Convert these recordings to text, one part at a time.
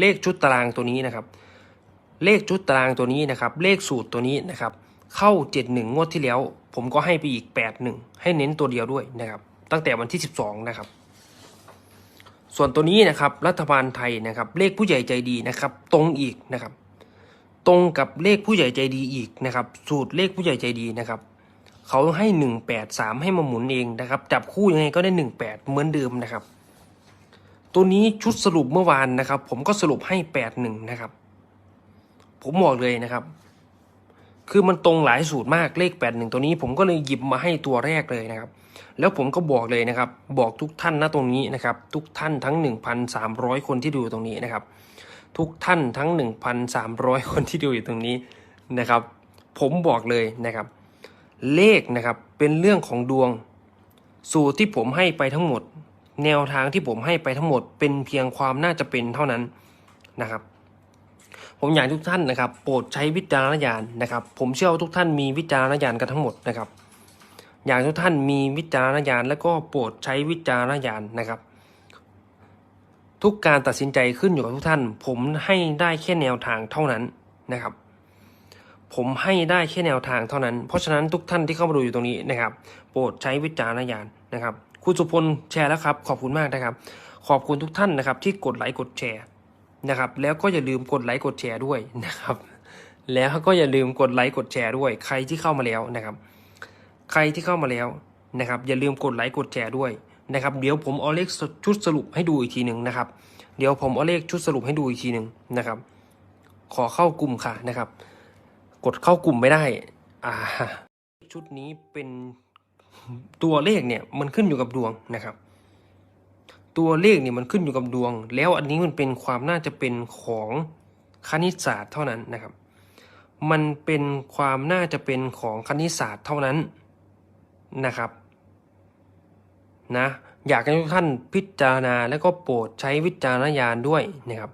เลขชุดตารางตัวนี้นะครับ เลขชุดตารางตัวนี้นะครับ เลขสูตรตัวนี้นะครับ เข้า 71 งวดที่แล้ว ผมก็ให้ไปอีก 81 ให้เน้นตัวเดียวด้วยนะครับ ตั้งแต่วันที่ 12 นะครับ ส่วนตัวนี้นะครับ รัฐบาลไทยนะครับ เลขผู้ใหญ่ใจดีนะครับ ตรงอีกนะครับ ตรงกับเลขผู้ใหญ่ใจดีอีกนะครับ สูตรเลขผู้ใหญ่ใจดีนะครับเขาให้ 183 ให้มาหมุนเองนะครับ จับคู่ยังไงก็ได้ 18 เหมือนเดิมนะครับ ตัวนี้ชุดสรุปเมื่อวานนะครับ ผมก็สรุปให้81นะครับ ผมบอกเลยนะครับ คือมันตรงหลายสูตรมากเลข81ตัวนี้ผมก็เลยหยิบมาให้ตัวแรกเลยนะครับ แล้วผมก็บอกเลยนะครับ บอกทุกท่านนะตรงนี้นะครับ ทุกท่านทั้ง 1,300 คนที่ดูตรงนี้นะครับ ทุกท่านทั้ง 1,300 คนที่ดูอยู่ตรงนี้นะครับ ผมบอกเลยนะครับ เลขนะครับเป็นเรื่องของดวง สูตรที่ผมให้ไปทั้งหมด แนวทางที่ผมให้ไปทั้งหมดเป็นเพียงความน่าจะเป็นเท่านั้นนะครับ ผมอยากทุกท่านนะครับ โปรดใช้วิจารณญาณนะครับ ผมเชื่อว่าทุกท่านมีวิจารณญาณกันทั้งหมดนะครับ อยากทุกท่านมีวิจารณญาณและก็โปรดใช้วิจารณญาณนะครับ ทุกการตัดสินใจขึ้นอยู่กับทุกท่าน ผมให้ได้แค่แนวทางเท่านั้นนะครับผมให้ได้แค่แนวทางเท่านั้น เพราะฉะนั้นทุกท่านที่เข้ามาดูอยู่ตรงนี้นะครับ โปรดใช้วิจารณญาณนะครับ คุณสุพลแชร์แล้วครับ ขอบคุณมากนะครับ ขอบคุณทุกท่านนะครับ ที่กดไลค์กดแชร์นะครับ แล้วก็อย่าลืมกดไลค์กดแชร์ด้วยนะครับ แล้วก็อย่าลืมกดไลค์กดแชร์ด้วย ใครที่เข้ามาแล้วนะครับ ใครที่เข้ามาแล้วนะครับ อย่าลืมกดไลค์กดแชร์ด้วยนะครับ เดี๋ยวผมเอาเลขชุดสรุปให้ดูอีกทีหนึ่งนะครับ เดี๋ยวผมเอาเลขชุดสรุปให้ดูอีกทีหนึ่งนะครับ ขอเข้ากลุ่มค่ะนะครับ กดเข้ากลุ่มไม่ได้ อ่า ชุดนี้เป็น ตัวเลขเนี่ยมันขึ้นอยู่กับดวงนะครับ ตัวเลขเนี่ยมันขึ้นอยู่กับดวง แล้วอันนี้มันเป็นความน่าจะเป็นของคณิตศาสตร์เท่านั้นนะครับ มันเป็นความน่าจะเป็นของคณิตศาสตร์เท่านั้นนะครับนะอยากให้ทุกท่านพิจารณาแล้วก็โปรดใช้วิจารณญาณด้วยนะครับ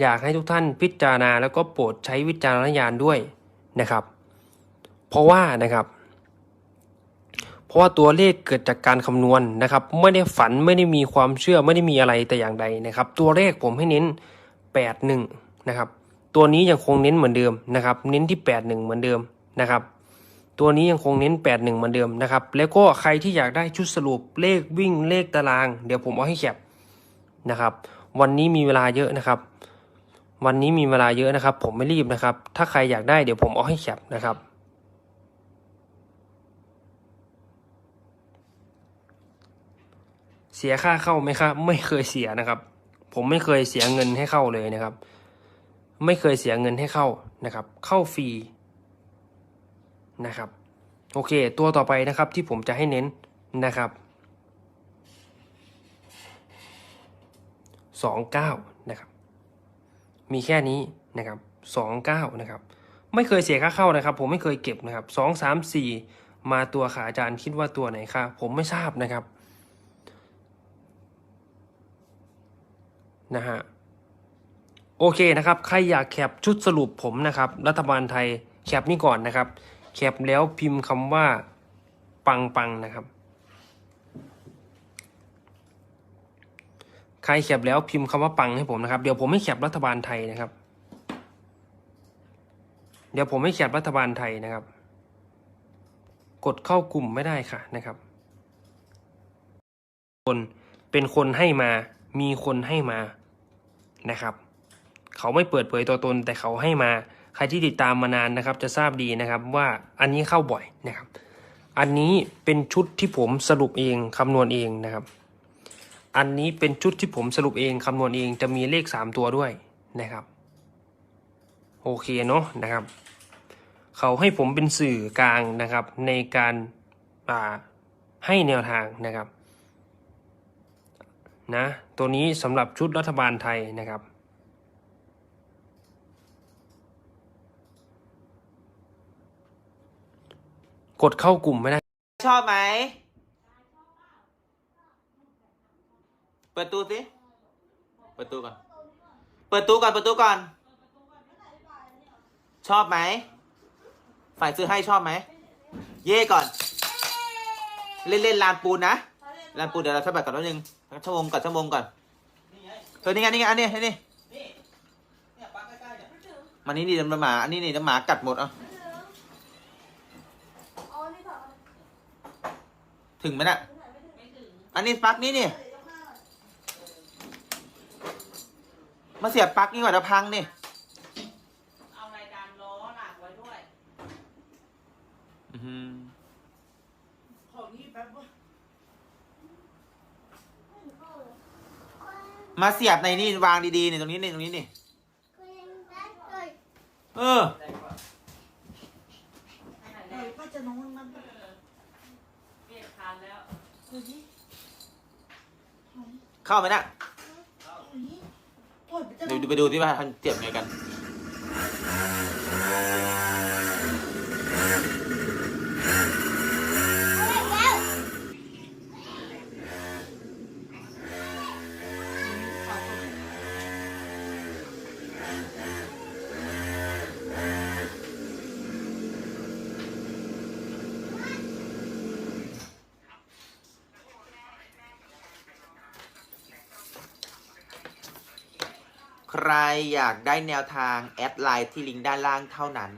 อยากให้ทุกท่านพิจารณาแล้วก็โปรดใช้วิจารณญาณด้วยนะครับ เพราะว่านะครับ เพราะว่าตัวเลขเกิดจากการคำนวณนะครับ ไม่ได้ฝันไม่ได้มีความเชื่อไม่ได้มีอะไรแต่อย่างใดนะครับ ตัวเลขผมให้เน้น 81 นะครับ ตัวนี้ยังคงเน้นเหมือนเดิมนะครับ เน้นที่ 81 เหมือนเดิมนะครับตัวนี้ยังคงเน้น 81 เหมือนเดิมนะครับ แล้วก็ใครที่อยากได้ชุดสรุปเลขวิ่งเลขตาราง เดี๋ยวผมเอาให้แคปนะครับ วันนี้มีเวลาเยอะนะครับ วันนี้มีเวลาเยอะนะครับ ผมไม่รีบนะครับ ถ้าใครอยากได้เดี๋ยวผมเอาให้แคปนะครับ เสียค่าเข้าไหมครับไม่เคยเสียนะครับ ผมไม่เคยเสียเงินให้เข้าเลยนะครับ ไม่เคยเสียเงินให้เข้านะครับ เข้าฟรีนะครับ โอเค ตัวต่อไปนะครับที่ผมจะให้เน้นนะครับสองเก้านะครับ มีแค่นี้นะครับสองเก้านะครับ ไม่เคยเสียค่าเข้านะครับ ผมไม่เคยเก็บนะครับสองสามสี่มาตัวขาอาจารย์คิดว่าตัวไหนคะผมไม่ทราบนะครับ นะฮะโอเคนะครับ ใครอยากแคปชุดสรุปผมนะครับ รัฐบาลไทยแคปนี่ก่อนนะครับ แคปแล้วพิมพ์คำว่าปังปังนะครับ ใครแคปแล้วพิมพ์คำว่าปังให้ผมนะครับ เดี๋ยวผมไม่แคปรัฐบาลไทยนะครับ เดี๋ยวผมไม่แคปรัฐบาลไทยนะครับ กดเข้ากลุ่มไม่ได้ค่ะนะครับ คนเป็นคนให้มา มีคนให้มา นะครับ เขาไม่เปิดเผยตัวตน แต่เขาให้มาใครที่ติดตามมานานนะครับ จะทราบดีนะครับว่าอันนี้เข้าบ่อยนะครับ อันนี้เป็นชุดที่ผมสรุปเองคำนวณเองนะครับ อันนี้เป็นชุดที่ผมสรุปเองคำนวณเองจะมีเลขสามตัวด้วยนะครับโอเคเนาะนะครับ เขาให้ผมเป็นสื่อกลางนะครับในการาให้แนวทางนะครับ นะตัวนี้สำหรับชุดรัฐบาลไทยนะครับ กดเข้ากลุ่มไม่ได้ ชอบไหม เปิดตู้สิ เปิดตู้ก่อน เปิดตู้ก่อน เปิดตู้ก่อน ชอบไหม ฝ่ายซื้อให้ชอบไหม เย่ก่อน เล่นเล่นลานปูนนะ ลานปูนเดี๋ยวเราใช้บัตรก่อนแป๊บนึงชั่วโมงก่อนชั่วโมงก่อนเธอนี่ไงนี่ไงอันนี้อันนี้มันนี่นี่น้ำหมา อันนี้นี่น้ำหมากัดหมดอะอ๋อนี่ต่อถึงไหมน่ะอันนี้ปลั๊กนี่นี่มาเสียบปลั๊กนี่ก่อนจะพังนี่เอารายการล้อหลักไว้ด้วยของนี่แป๊บว่า มาเสียบในนี่วางดีๆนี่ตรงนี้นี่ตรงนี้นี่เออ เออป้าจะนอนมันเปลี่ยนคันแล้วดูดิเข้าไหมน่ะปวดจะเดี๋ยวไปดูที่ว่าทำเสียบไงกัน ใครอยากได้แนวทางแอดไลน์ที่ลิงก์ด้านล่างเท่านั้น